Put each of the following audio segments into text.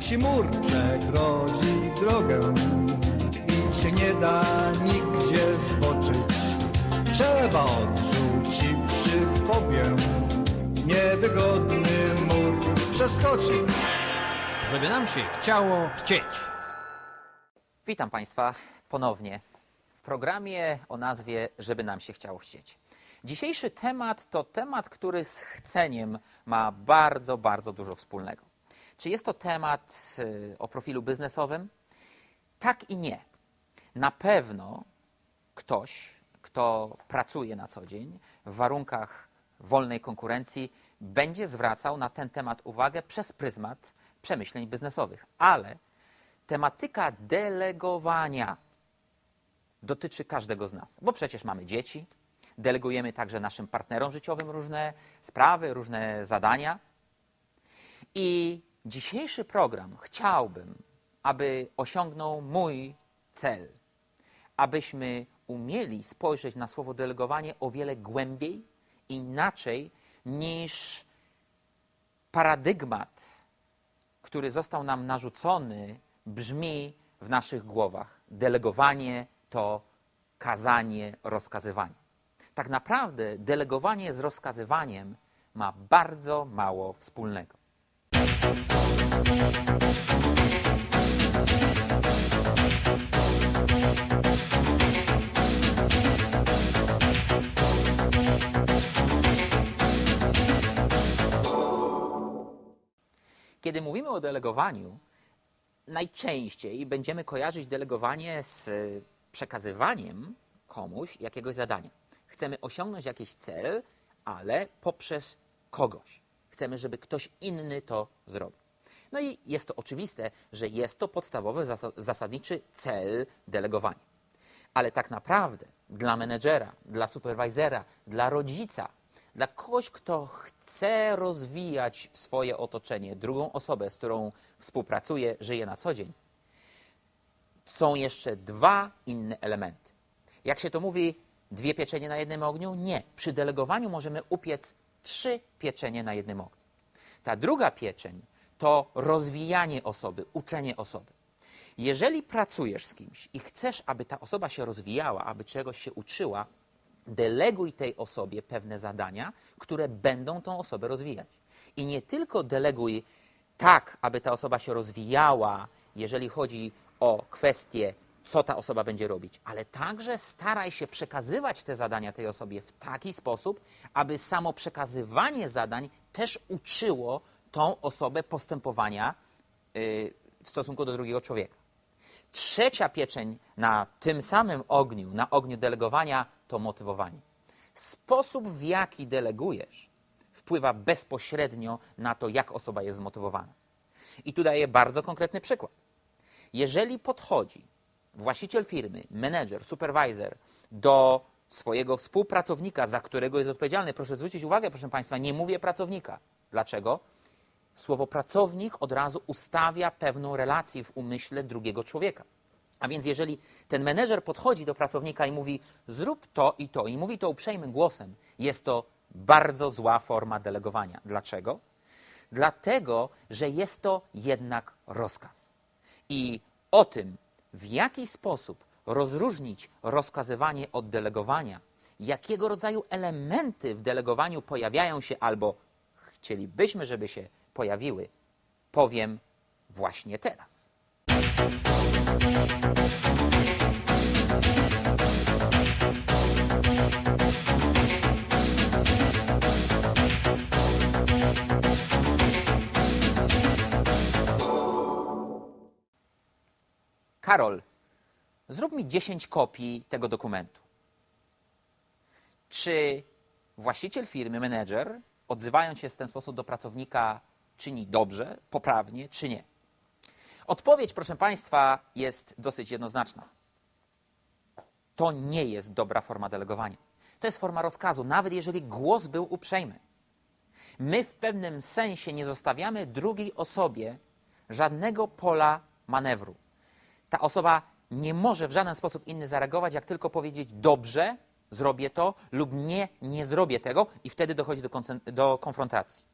ci mur przegrodzi drogę i się nie da nigdzie zboczyć. Trzeba odrzuciwszy fobię, niewygodny mur przeskoczyć. Żeby nam się chciało chcieć. Witam Państwa ponownie w programie o nazwie Żeby nam się chciało chcieć. Dzisiejszy temat to temat, który z chceniem ma bardzo, bardzo dużo wspólnego. Czy jest to temat y, o profilu biznesowym? Tak i nie. Na pewno ktoś, kto pracuje na co dzień w warunkach wolnej konkurencji, będzie zwracał na ten temat uwagę przez pryzmat przemyśleń biznesowych. Ale tematyka delegowania dotyczy każdego z nas, bo przecież mamy dzieci, delegujemy także naszym partnerom życiowym różne sprawy, różne zadania. I dzisiejszy program chciałbym, aby osiągnął mój cel, abyśmy umieli spojrzeć na słowo delegowanie o wiele głębiej, inaczej niż paradygmat, który został nam narzucony, brzmi w naszych głowach. Delegowanie to kazanie, rozkazywanie. Tak naprawdę delegowanie z rozkazywaniem ma bardzo mało wspólnego. Kiedy mówimy o delegowaniu, najczęściej będziemy kojarzyć delegowanie z y, przekazywaniem komuś jakiegoś zadania. Chcemy osiągnąć jakiś cel, ale poprzez kogoś. Chcemy, żeby ktoś inny to zrobił. No i jest to oczywiste, że jest to podstawowy, zasa- zasadniczy cel delegowania. Ale tak naprawdę dla menedżera, dla superwajzera, dla rodzica, dla kogoś, kto chce rozwijać swoje otoczenie, drugą osobę, z którą współpracuje, żyje na co dzień, są jeszcze dwa inne elementy. Jak się to mówi, dwie pieczenie na jednym ogniu? Nie. Przy delegowaniu możemy upiec trzy pieczenie na jednym ogniu. Ta druga pieczeń to rozwijanie osoby, uczenie osoby. Jeżeli pracujesz z kimś i chcesz, aby ta osoba się rozwijała, aby czegoś się uczyła, deleguj tej osobie pewne zadania, które będą tą osobę rozwijać. I nie tylko deleguj tak, aby ta osoba się rozwijała, jeżeli chodzi o kwestie, co ta osoba będzie robić, ale także staraj się przekazywać te zadania tej osobie w taki sposób, aby samo przekazywanie zadań też uczyło tą osobę postępowania y, w stosunku do drugiego człowieka. Trzecia pieczeń na tym samym ogniu, na ogniu delegowania, to motywowanie. Sposób, w jaki delegujesz, wpływa bezpośrednio na to, jak osoba jest zmotywowana. I tu daję bardzo konkretny przykład. Jeżeli podchodzi właściciel firmy, menedżer, supervisor do swojego współpracownika, za którego jest odpowiedzialny, proszę zwrócić uwagę, proszę Państwa, nie mówię pracownika. Dlaczego? Słowo pracownik od razu ustawia pewną relację w umyśle drugiego człowieka. A więc jeżeli ten menedżer podchodzi do pracownika i mówi zrób to i to i mówi to uprzejmym głosem, jest to bardzo zła forma delegowania. Dlaczego? Dlatego, że jest to jednak rozkaz. I o tym, w jaki sposób rozróżnić rozkazywanie od delegowania, jakiego rodzaju elementy w delegowaniu pojawiają się albo chcielibyśmy, żeby się pojawiły, powiem właśnie teraz. Karol, zrób mi 10 kopii tego dokumentu. Czy właściciel firmy, menedżer, odzywając się w ten sposób do pracownika, czyni dobrze, poprawnie, czy nie? Odpowiedź, proszę Państwa, jest dosyć jednoznaczna. To nie jest dobra forma delegowania. To jest forma rozkazu, nawet jeżeli głos był uprzejmy. My w pewnym sensie nie zostawiamy drugiej osobie żadnego pola manewru. Ta osoba nie może w żaden sposób inny zareagować, jak tylko powiedzieć dobrze, zrobię to, lub nie, nie zrobię tego, i wtedy dochodzi do, do konfrontacji.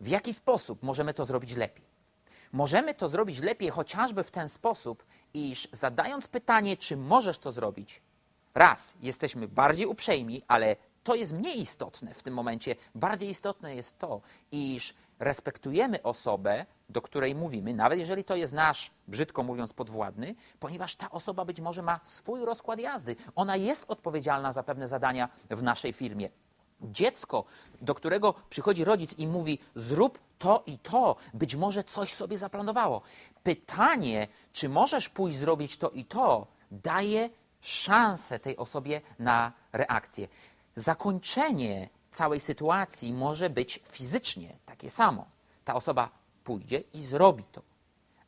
W jaki sposób możemy to zrobić lepiej? Możemy to zrobić lepiej chociażby w ten sposób, iż zadając pytanie, czy możesz to zrobić, raz, jesteśmy bardziej uprzejmi, ale to jest mniej istotne w tym momencie. Bardziej istotne jest to, iż respektujemy osobę, do której mówimy, nawet jeżeli to jest nasz, brzydko mówiąc, podwładny, ponieważ ta osoba być może ma swój rozkład jazdy. Ona jest odpowiedzialna za pewne zadania w naszej firmie. Dziecko, do którego przychodzi rodzic i mówi: Zrób to i to, być może coś sobie zaplanowało. Pytanie, czy możesz pójść zrobić to i to, daje szansę tej osobie na reakcję. Zakończenie całej sytuacji może być fizycznie takie samo. Ta osoba pójdzie i zrobi to,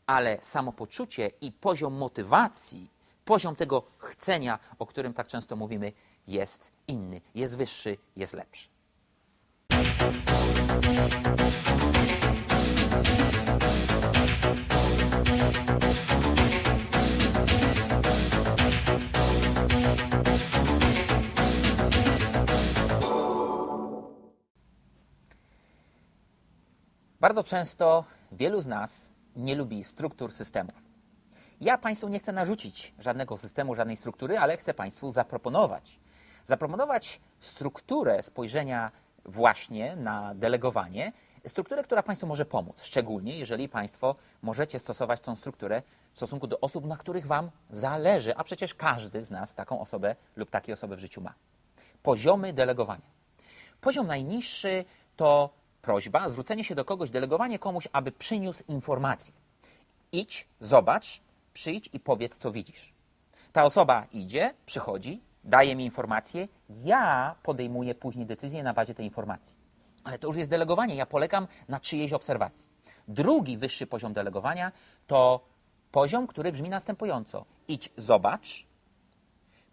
ale samopoczucie i poziom motywacji, poziom tego chcenia, o którym tak często mówimy, jest inny, jest wyższy, jest lepszy. Bardzo często wielu z nas nie lubi struktur systemów. Ja Państwu nie chcę narzucić żadnego systemu, żadnej struktury, ale chcę Państwu zaproponować. Zaproponować strukturę spojrzenia właśnie na delegowanie, strukturę, która Państwu może pomóc, szczególnie jeżeli Państwo możecie stosować tą strukturę w stosunku do osób, na których Wam zależy, a przecież każdy z nas taką osobę lub takie osoby w życiu ma. Poziomy delegowania. Poziom najniższy to prośba, zwrócenie się do kogoś, delegowanie komuś, aby przyniósł informację. Idź, zobacz, przyjdź i powiedz, co widzisz. Ta osoba idzie, przychodzi, daje mi informację, ja podejmuję później decyzję na bazie tej informacji. Ale to już jest delegowanie, ja polegam na czyjejś obserwacji. Drugi wyższy poziom delegowania to poziom, który brzmi następująco: idź, zobacz,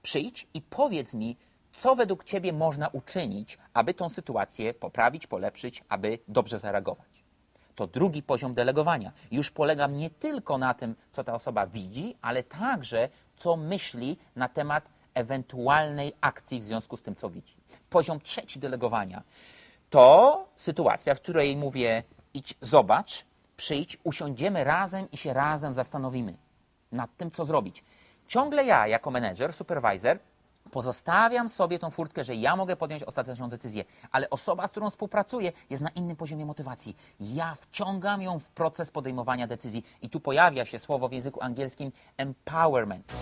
przyjdź i powiedz mi, co według Ciebie można uczynić, aby tą sytuację poprawić, polepszyć, aby dobrze zareagować. To drugi poziom delegowania. Już polegam nie tylko na tym, co ta osoba widzi, ale także, co myśli na temat ewentualnej akcji w związku z tym, co widzi. Poziom trzeci delegowania to sytuacja, w której mówię: idź, zobacz, przyjdź, usiądziemy razem i się razem zastanowimy nad tym, co zrobić. Ciągle ja, jako menedżer, supervisor, pozostawiam sobie tą furtkę, że ja mogę podjąć ostateczną decyzję, ale osoba, z którą współpracuję, jest na innym poziomie motywacji. Ja wciągam ją w proces podejmowania decyzji i tu pojawia się słowo w języku angielskim empowerment.